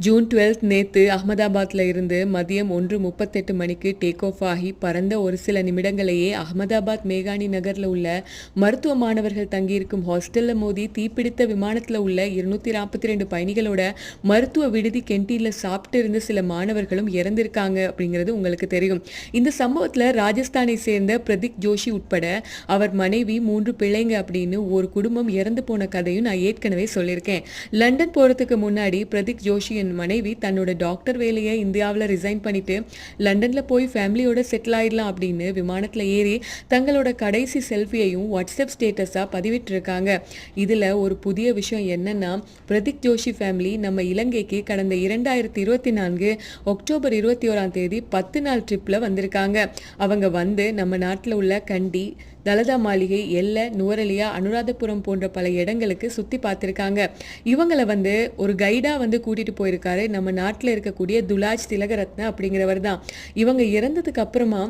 June twelfth நேத்து அகமதாபாத்தில் இருந்து மதியம் ஒன்று முப்பத்தெட்டு மணிக்கு டேக் ஆஃப் ஆகி பறந்த ஒரு சில நிமிடங்களையே அகமதாபாத் மேகானி நகரில் உள்ள மருத்துவ மாணவர்கள் தங்கியிருக்கும் ஹாஸ்டலில் மோதி தீப்பிடித்த விமானத்தில் உள்ள இருநூத்தி நாற்பத்தி ரெண்டு பயணிகளோட மருத்துவ விடுதி கென்டீனில் சாப்பிட்டு இருந்த சில மாணவர்களும் இறந்திருக்காங்க அப்படிங்கிறது உங்களுக்கு தெரியும். இந்த சம்பவத்தில் ராஜஸ்தானை சேர்ந்த பிரதீக் ஜோஷி உட்பட அவர் மனைவி மூன்று பிள்ளைங்க அப்படின்னு ஒரு குடும்பம் இறந்து போன கதையும் நான் ஏற்கனவே சொல்லியிருக்கேன். லண்டன் போகிறதுக்கு முன்னாடி பிரதீக் ஜோஷி என் மனைவி தன்னோட டாக்டர் வேலையை இந்தியாவில் ரிசைன் பண்ணிட்டு லண்டனில் போய் ஃபேமிலியோட செட்டில் ஆயிடலாம் அப்படின்னு விமானத்தில் ஏறி தங்களோட கடைசி செல்ஃபியையும் வாட்ஸ்அப் ஸ்டேட்டஸாக பதிவிட்டிருக்காங்க. இதில் ஒரு புதிய விஷயம் என்னன்னா பிரதீக் ஜோஷி ஃபேமிலி நம்ம இலங்கைக்கு கடந்த இரண்டாயிரத்தி இருபத்தி நான்கு அக்டோபர் இருபத்தி ஓராம் தேதி பத்து நாள் ட்ரிப்பில் வந்திருக்காங்க. அவங்க வந்து நம்ம நாட்டில் உள்ள கண்டி தலதா மாளிகை எல்லை நுவரலியா அனுராதபுரம் போன்ற பல இடங்களுக்கு சுற்றி பார்த்துருக்காங்க. இவங்களை வந்து ஒரு கைடாக வந்து கூட்டிகிட்டு போயிருக்காரு. நம்ம நாட்டில் இருக்கக்கூடிய துலாஜ் திலகரத்ன அப்படிங்கிறவர் தான் இவங்க இறந்ததுக்கு அப்புறமா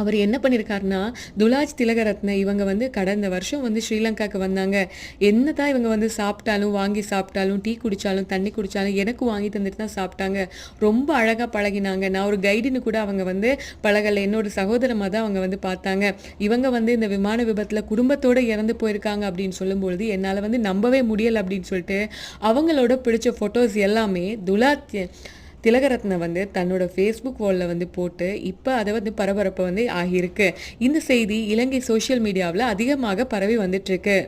அவர் என்ன பண்ணியிருக்காருன்னா துலாஜ் திலகரத்ன இவங்க வந்து கடந்த வருஷம் வந்து ஸ்ரீலங்காக்கு வந்தாங்க. என்ன தான் இவங்க வந்து சாப்பிட்டாலும் வாங்கி சாப்பிட்டாலும் டீ குடித்தாலும் தண்ணி குடித்தாலும் எனக்கு வாங்கி தந்துட்டு தான் சாப்பிட்டாங்க. ரொம்ப அழகாக பழகினாங்க. நான் ஒரு கைடுன்னு கூட அவங்க வந்து பழகலை. என்னோட சகோதரமாக தான் அவங்க வந்து பார்த்தாங்க. இவங்க வந்து இந்த விமான விபத்தில் குடும்பத்தோடு இறந்து போயிருக்காங்க அப்படின்னு சொல்லும்பொழுது என்னால் வந்து நம்பவே முடியலை அப்படின்னு சொல்லிட்டு அவங்களோட பிடிச்ச ஃபோட்டோஸ் எல்லாமே துலாத் திலகரத்ன வந்து தன்னோட ஃபேஸ்புக் வாலில் வந்து போட்டு இப்போ அதை வந்து பரபரப்பு வந்து ஆகியிருக்கு. இந்த செய்தி இலங்கை சோஷியல் மீடியாவில் அதிகமாக பரவி வந்துட்டு இருக்கு.